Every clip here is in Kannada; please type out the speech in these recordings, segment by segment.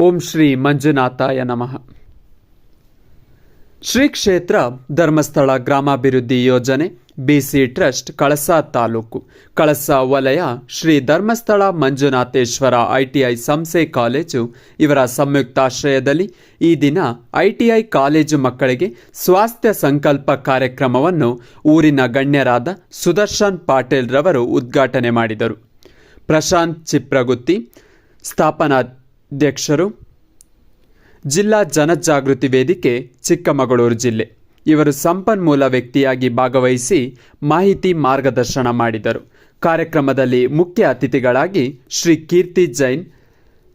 ಶ್ರೀ ಮಂಜುನಾಥಾಯ ನಮಃ. ಶ್ರೀ ಕ್ಷೇತ್ರ ಧರ್ಮಸ್ಥಳ ಗ್ರಾಮಾಭಿವೃದ್ಧಿ ಯೋಜನೆ ಬಿಸಿ ಟ್ರಸ್ಟ್, ಕಳಸಾ ತಾಲೂಕು. ಕಳಸಾ ವಲಯ, ಶ್ರೀ ಧರ್ಮಸ್ಥಳ ಮಂಜುನಾಥೇಶ್ವರ ಐಟಿಐ ಸಂಸ್ಥೆ ಕಾಲೇಜು. ಇವರ ಸಂಯುಕ್ತಾಶ್ರಯದಲ್ಲಿ ಈ ದಿನ ಐಟಿಐ ಕಾಲೇಜು ಮಕ್ಕಳಿಗೆ ಸ್ವಾಸ್ಥ್ಯ ಸಂಕಲ್ಪ ಕಾರ್ಯಕ್ರಮವನ್ನು ಊರಿನ ಗಣ್ಯರಾದ ಸುದರ್ಶನ್ ಪಾಟೀಲ್ ರವರು ಉದ್ಘಾಟನೆ ಮಾಡಿದರು. ಪ್ರಶಾಂತ್ ಚಿಪ್ರಗುತ್ತಿ ಸ್ಥಾಪನಾಧ್ಯಕ್ಷರು ಜಿಲ್ಲಾ ಜನಜಾಗೃತಿ ವೇದಿಕೆ, ಚಿಕ್ಕಮಗಳೂರು ಜಿಲ್ಲೆ. ಇವರು ಸಂಪನ್ಮೂಲ ವ್ಯಕ್ತಿಯಾಗಿ ಭಾಗವಹಿಸಿ ಮಾಹಿತಿ ಮಾರ್ಗದರ್ಶನ ಮಾಡಿದರು. ಕಾರ್ಯಕ್ರಮದಲ್ಲಿ ಮುಖ್ಯ ಅತಿಥಿಗಳಾಗಿ ಶ್ರೀ ಕೀರ್ತಿ ಜೈನ್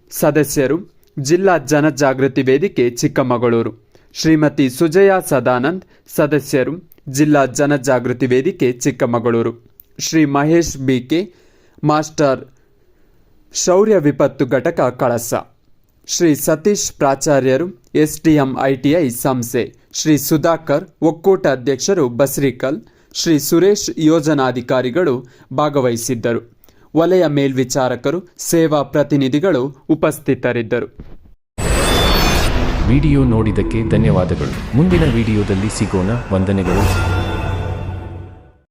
ಸದಸ್ಯರು, ಜಿಲ್ಲಾ ಜನಜಾಗೃತಿ ವೇದಿಕೆ, ಚಿಕ್ಕಮಗಳೂರು. ಶ್ರೀಮತಿ ಸುಜಯ ಸದಾನಂದ್ ಸದಸ್ಯರು, ಜಿಲ್ಲಾ ಜನಜಾಗೃತಿ ವೇದಿಕೆ, ಚಿಕ್ಕಮಗಳೂರು. ಶ್ರೀ ಮಹೇಶ್ ಬಿಕೆ ಮಾಸ್ಟರ್ ಶೌರ್ಯ ವಿಪತ್ತು ಘಟಕ ಕಳಸ. ಶ್ರೀ ಸತೀಶ್ ಪ್ರಾಚಾರ್ಯರು ಎಸ್ಡಿಎಂ ಐಟಿಐ ಸಂಸ್ಥೆ, ಶ್ರೀ ಸುಧಾಕರ್, ಒಕ್ಕೂಟ ಅಧ್ಯಕ್ಷರು ಬಸ್ರಿಕಲ್, ಶ್ರೀ ಸುರೇಶ್ ಯೋಜನಾಧಿಕಾರಿಗಳು ಭಾಗವಹಿಸಿದ್ದರು. ವಲಯ ಮೇಲ್ವಿಚಾರಕರು, ಸೇವಾ ಪ್ರತಿನಿಧಿಗಳು ಉಪಸ್ಥಿತರಿದ್ದರು. ವಿಡಿಯೋ ನೋಡಿದ್ದಕ್ಕೆ ಧನ್ಯವಾದಗಳು. ಮುಂದಿನ ವಿಡಿಯೋದಲ್ಲಿ ಸಿಗೋಣ. ವಂದನೆಗಳು.